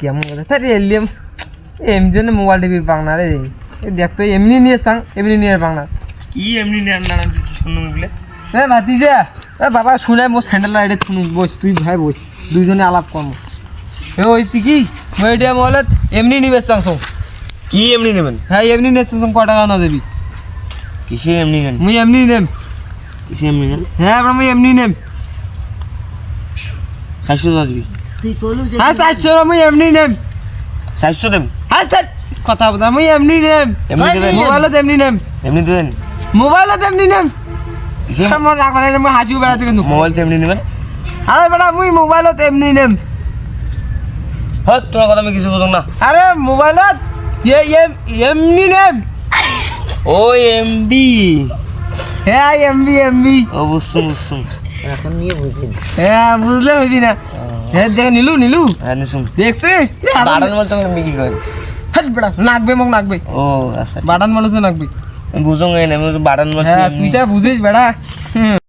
কেমন কথা তাই এলিয়াম এমনি জন্য মোবাইল টিভি পাং না রে এ দেখ তো এমনি নিয়ে সাং এমনি নিয়ে না কি এমনি নেন না কি শুনুন বলে এ ভাতিজা বাবা শুনে মোর স্যান্ডেল লাইটে শুনু বস তুই ভাই বস দুইজনে আলাপ কম এ হইছি কি মই এটা মহলত এমনি নিবে চাংছ কি এমনি নেবেন হ্যাঁ এমনি নিয়ে চাংছ ক টাকা না দেবি কিসে এমনি নেন মুই এমনি নেম কিসে এমনি নেন হ্যাঁ মুই এমনি নেম চারশো দশ দিবি হ্যাঁ চারশো এমনি নেম। চারশো হ্যাঁ স্যার কথা বলতা মুই এমনি নেম। এমনি দেবেন? মোবাইলত এমনি নেম। এমনি দেবেন? এমনি নেম। আমার রাখবা দেখলে মুই হাসিও বেড়াতে কিন্তু। মোবাইল তো এমনি নেবেন? আরে বেটা মুই মোবাইলত এমনি নেম। হ্যাঁ তোমার কথা আমি কিছু বুঝুন না। আরে মোবাইলত এম এমনি নেম। ও এমবি। হ্যাঁ এমবি এমবি। ও বুঝছুন বুঝছুন এখন নিয়ে বুঝিনি। হ্যাঁ বুঝলে হইবি না। হ্যাঁ দেখ নিলু নিলু। হ্যাঁ নিশুন দেখছিস? বাড়ান আমি বিক্রি নাকবে মোক নাকবে। ও আচ্ছা বাটান মানুষ নাকবে। বুঝুন এই না বাড়ান হ্যাঁ তুই তা বুঝিস হুম।